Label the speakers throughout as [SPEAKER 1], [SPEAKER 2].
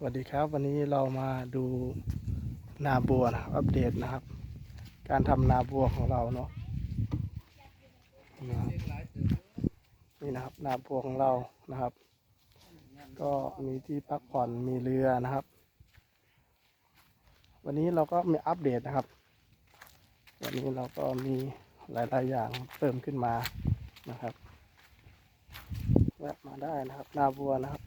[SPEAKER 1] สวัสดีครับ วันนี้เรามาดูนาบัวนะอัปเดตนะครับ การทำนาบัวของเราเนาะนะนี่นะครับ นาบัวของเรานะครับ ก็มีที่พักผ่อนมีเรือนะครับ วันนี้เราก็มีอัปเดตนะครับ วันนี้เราก็มีหลาย ๆ อย่างเพิ่มขึ้นมานะครับแวะมาได้นะครับ นาบัวนะครับ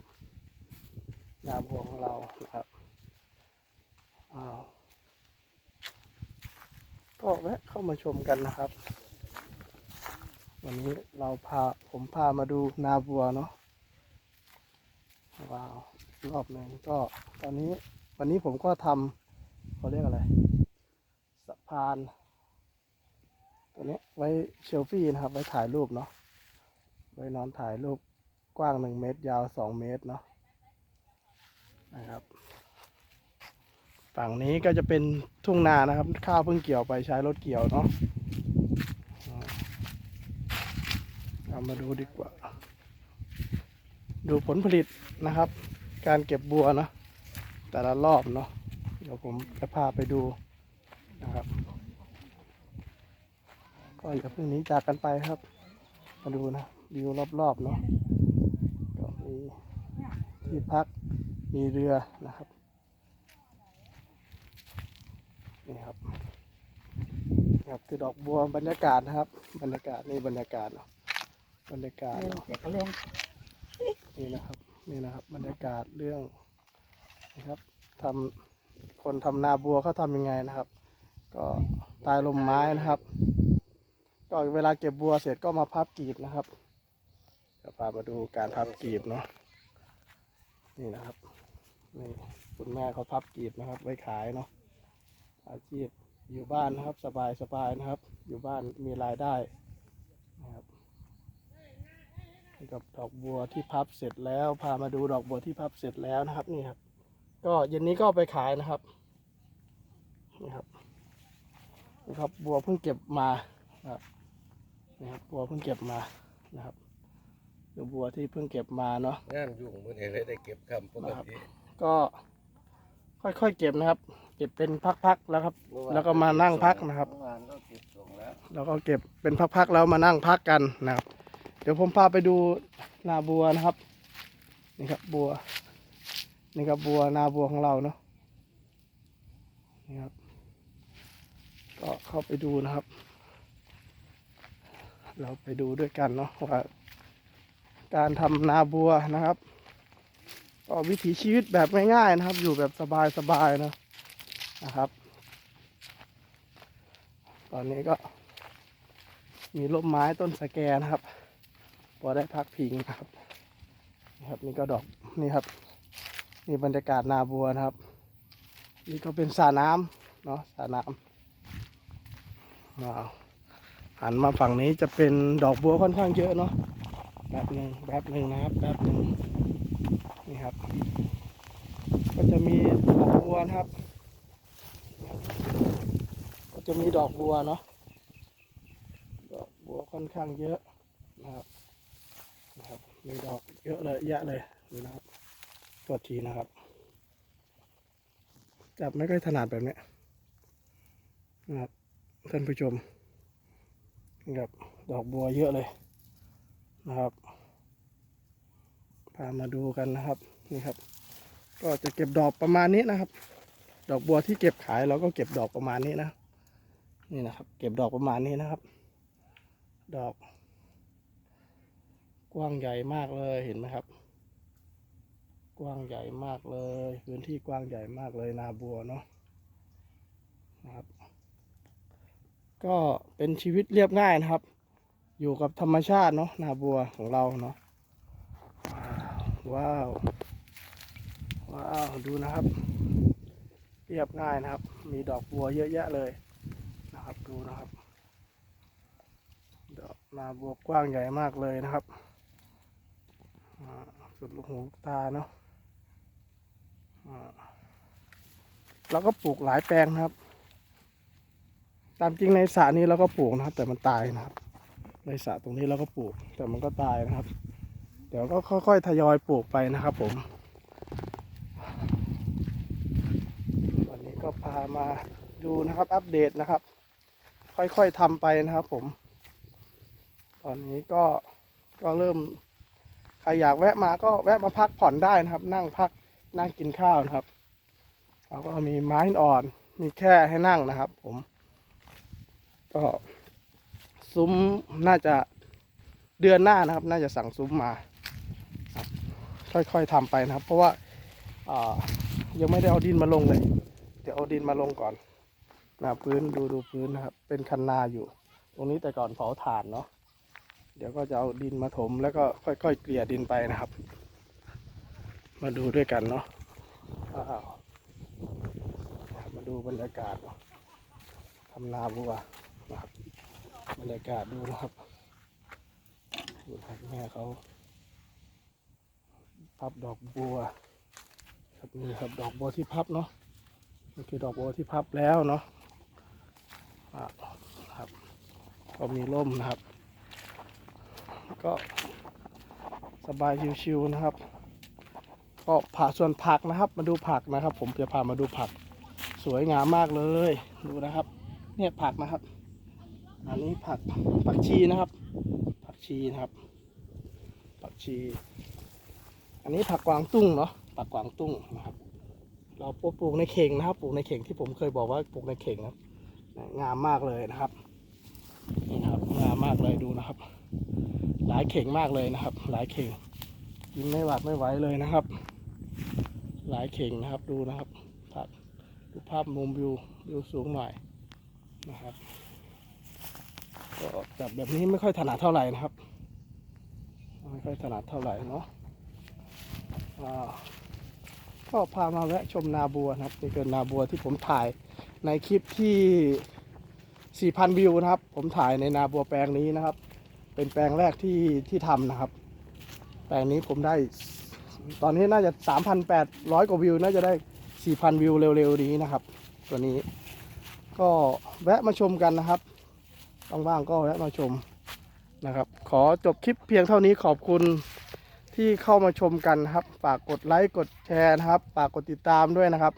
[SPEAKER 1] นาบัวของเรานะครับอ้าวก็แวะเข้ามาชมกันนะครับ วันนี้เราพาผมพามาดูนาบัวเนาะว้าวรอบหนึ่งก็ตอนนี้วันนี้ผมก็ทำเขาเรียกอะไรสะพานตัวนี้ไว้เชลฟี่นะครับ ไว้ถ่ายรูปเนาะไว้นอนถ่ายรูปกว้างหนึ่งเมตร ยาวสองเมตรเนาะ นะครับ ฝั่งนี้ก็จะเป็นทุ่งนานะครับ ข้าวเพิ่งเกี่ยวไปใช้รถเกี่ยวเนาะเอามาดูดีกว่า ดูผลผลิตนะครับ การเก็บบัวเนาะแต่ละรอบเนาะเดี๋ยวผมจะพาไปดูนะครับ ก็อย่าเพิ่งหนี้จากกันไปครับ มาดูนะวิวรอบๆเนาะก็มีที่พัก มีเรือนะครับนี่ครับนี่ครับคือดอกบัวบรรยากาศนะครับ บรรยากาศนี่บรรยากาศเนาะบรรยากาศเนาะ
[SPEAKER 2] เด็กก็เล่น
[SPEAKER 1] นี่นะครับนี่นะครับ บรรยากาศเรื่องนะครับทำคนทำนาบัวเขาทำยังไงนะครับ ก็ตายลมไม้นะครับ ก็เวลาเก็บบัวเสร็จก็มาพับกรีบนะครับจะพามาดูการพับกรีบเนาะนี่นะครับ นี่คุณแม่เขาพับกรีบนะครับ ไว้ขายเนาะอาชีพอยู่บ้านนะครับ สบายสบายนะครับ อยู่บ้านมีรายได้นะครับนี่กับดอกบัวที่พับเสร็จแล้ว พามาดูดอกบัวที่พับเสร็จแล้วนะครับนี่ครับ ก็เย็นนี้ก็เอาไปขายนะครับนี่ครับนี่ครับบัวเพิ่งเก็บมานะครับนี่ครับบัวเพิ่งเก็บมานะครับดูบัวที่เพิ่งเก็บมาเนาะ
[SPEAKER 3] งานยุ่งมื่อนี้เลยได้เก็บคำปกติ
[SPEAKER 1] ก็ค่อยๆเก็บนะครับ เก็บเป็นพักๆแล้วครับ แล้วก็มานั่งพักนะครับ
[SPEAKER 3] เมื่อวานก็เก็บส่งแล้ว
[SPEAKER 1] แล้วก็เก็บเป็นพักๆแล้วมานั่งพักกันนะครับ เดี๋ยวผมพาไปดูนาบัวนะครับ นี่ครับบัว นี่ครับบัวนาบัวของเราเนาะนี่ครับ ก็เข้าไปดูนะครับ เราไปดูด้วยกันเนาะว่าการทำนาบัวนะครับ ก็วิถีชีวิตแบบง่ายๆนะครับ อยู่แบบสบายๆนะนะครับ ตอนนี้ก็ มีร่มไม้ต้นสแกนะครับ พอได้พักพิงนะครับนี่ครับนี่ก็ดอกนี่ครับนี่บรรยากาศนาบัวนะครับ นี่ก็เป็นสระน้ำเนาะสระน้ำว้าวหันมาฝั่งนี้จะเป็นดอกบัวค่อนข้างเยอะเนาะแบบหนึ่งแบบหนึ่งนะครับแบบหนึ่ง นี่ครับ ก็จะมีดอกบัวนะครับ ก็จะมีดอกบัวเนาะดอกบัวค่อนข้างเยอะนะครับนะครับมีดอกเยอะเลยเยอะเลยนี่นะครับตัวทีนะครับ จับไม่ค่อยถนัดแบบนี้นะครับท่านผู้ชมนี่ครับดอกบัวเยอะเลยนะครับ พามาดูกันนะครับนี่ครับ ก็จะเก็บดอกประมาณนี้นะครับ ดอกบัวที่เก็บขายเราก็เก็บดอกประมาณนี้นะ นี่นะครับ เก็บดอกประมาณนี้นะครับ ดอก กว้างใหญ่มากเลยเห็นไหมครับ กว้างใหญ่มากเลย พื้นที่กว้างใหญ่มากเลยนาบัวเนาะนะครับ ก็เป็นชีวิตเรียบง่ายนะครับ อยู่กับธรรมชาติเนาะนาบัวของเราเนาะ ว้าว ว้าว ดูนะครับ เรียบง่ายนะครับ มีดอกบัวเยอะแยะเลยนะครับ ดูนะครับ ดอกนาบัวกว้างใหญ่มากเลยนะครับ สุดลูกหูตาเนาะอ่าเราก็ปลูกหลายแปลงนะครับ ตามจริงในสระนี้เราก็ปลูกนะครับ แต่มันตายนะครับ ในสระตรงนี้เราก็ปลูก แต่มันก็ตายนะครับ เดี๋ยวก็ค่อยๆทยอยปลูกไปนะครับผม วันนี้ก็พามาดูนะครับ อัปเดตนะครับ ค่อยๆทำไปนะครับผม ตอนนี้ก็ก็เริ่มใครอยากแวะมาก็แวะมาพักผ่อนได้นะครับ นั่งพักนั่งกินข้าวนะครับแล้วก็มีไม้อ่อนมีแค่ให้นั่งนะครับ ผม ก็ซุ้มน่าจะเดือนหน้านะครับ น่าจะสั่งซุ้มมา ค่อยๆทำไปนะครับ เพราะว่าอายังไม่ได้เอาดินมาลงเลย เดี๋ยวเอาดินมาลงก่อนนะพื้นดูดูพื้นนะครับ เป็นคันนาอยู่ ตรงนี้แต่ก่อนเผาถ่านเนาะเดี๋ยวก็จะเอาดินมาถมแล้วก็ค่อยๆเกลี่ยดินไปนะครับ มาดูด้วยกันเนาะามาดูบรรยากาศทำนาบัวนะครับบรรยากาศดูนะครับดูครับแม่เขา พับดอกบัวครับนี่ครับดอกบัวที่พับเนาะนี่คือดอกบัวที่พับแล้วเนาะอ่าครับก็มีร่มนะครับ ก็สบายชิวๆนะครับ ก็ผ่าส่วนผักนะครับ มาดูผักนะครับ ผมจะพามาดูผักสวยงามมากเลยดูนะครับ เนี่ยผักนะครับ อันนี้ผักผักชีนะครับ ผักชีนะครับ ผักชี อันนี้ผักกวางตุ้งเนาะผักกวางตุ้งนะครับ เราปลูกในเข่งนะครับ ปลูกในเข่งที่ผมเคยบอกว่าปลูกในเข่งนะครับงามมากเลยนะครับนี่นะครับงามมากเลยดูนะครับ หลายเข่งมากเลยนะครับ หลายเข่งกินไม่หวาดไม่ไหวเลยนะครับ หลายเข่งนะครับดูนะครับผักดูภาพมุมวิววิวสูงหน่อยนะครับก็จับแบบนี้ไม่ค่อยถนัดเท่าไหร่นะครับ ไม่ค่อยถนัดเท่าไหร่เนาะ ก็พามาแวะชมนาบัวนะครับนี่คือนาบัวที่ผมถ่ายในคลิปที่ 4,000 วิวนะครับ ผมถ่ายในนาบัวแปลงนี้นะครับ เป็นแปลงแรกที่ที่ทำนะครับ แปลงนี้ผมได้ ตอนนี้น่าจะ 3,800 กว่าวิว น่าจะได้ 4,000 วิวเร็วๆนี้นะครับ ตัวนี้ ก็แวะมาชมกันนะครับว่างๆก็แวะมาชมนะครับ ขอจบคลิปเพียงเท่านี้ขอบคุณ ที่เข้ามาชมกันครับ ฝากกดไลค์กดแชร์นะครับ ฝากกดติดตามด้วยนะครับ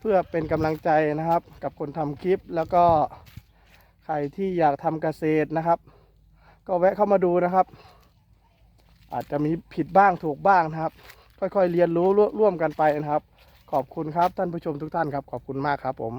[SPEAKER 1] เพื่อเป็นกำลังใจนะครับ กับคนทำคลิปแล้วก็ใครที่อยากทำเกษตรนะครับ ก็แวะเข้ามาดูนะครับ อาจจะมีผิดบ้างถูกบ้างนะครับ ค่อยๆเรียนรู้ร่วมกันไปนะครับ ขอบคุณครับท่านผู้ชมทุกท่านครับ ขอบคุณมากครับผม